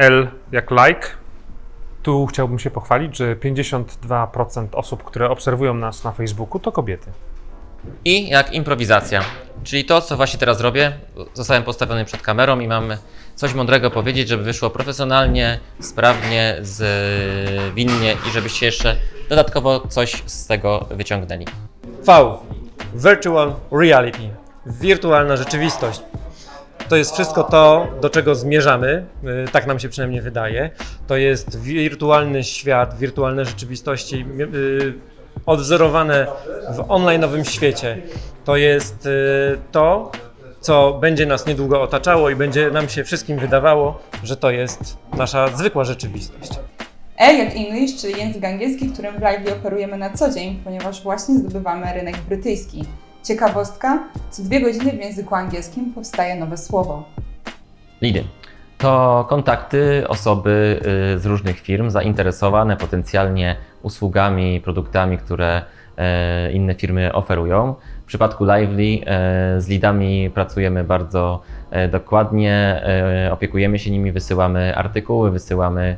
L jak like. Tu chciałbym się pochwalić, że 52% osób, które obserwują nas na Facebooku, to kobiety. I jak improwizacja. Czyli to, co właśnie teraz robię, zostałem postawiony przed kamerą i mam coś mądrego powiedzieć, żeby wyszło profesjonalnie, sprawnie, zwinnie i żebyście jeszcze dodatkowo coś z tego wyciągnęli. V. Virtual Reality. Wirtualna rzeczywistość. To jest wszystko to, do czego zmierzamy, y, tak nam się przynajmniej wydaje. To jest wirtualny świat, wirtualne rzeczywistości y, odwzorowane w online'owym świecie. To jest y, to, co będzie nas niedługo otaczało i będzie nam się wszystkim wydawało, że to jest nasza zwykła rzeczywistość. E jak English, czyli język angielski, którym w live operujemy na co dzień, ponieważ właśnie zdobywamy rynek brytyjski. Ciekawostka, co dwie godziny w języku angielskim powstaje nowe słowo. Lidy. To kontakty osoby y, z różnych firm zainteresowane potencjalnie usługami, produktami, które e, inne firmy oferują. W przypadku Lively e, z lidami pracujemy bardzo dokładnie, opiekujemy się nimi, wysyłamy artykuły, wysyłamy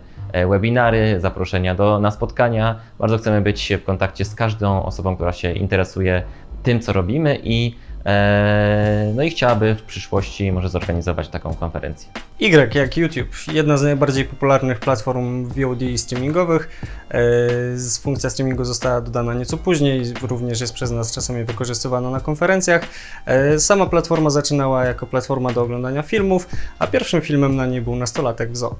webinary, zaproszenia do, na spotkania. Bardzo chcemy być w kontakcie z każdą osobą, która się interesuje tym, co robimy i, e, no i chciałaby w przyszłości może zorganizować taką konferencję. Y jak YouTube, jedna z najbardziej popularnych platform VOD streamingowych. E, Funkcja streamingu została dodana nieco później, również jest przez nas czasami wykorzystywana na konferencjach. E, Sama platforma zaczynała jako platforma do oglądania filmów, a pierwszym filmem na niej był Nastolatek w Zoo.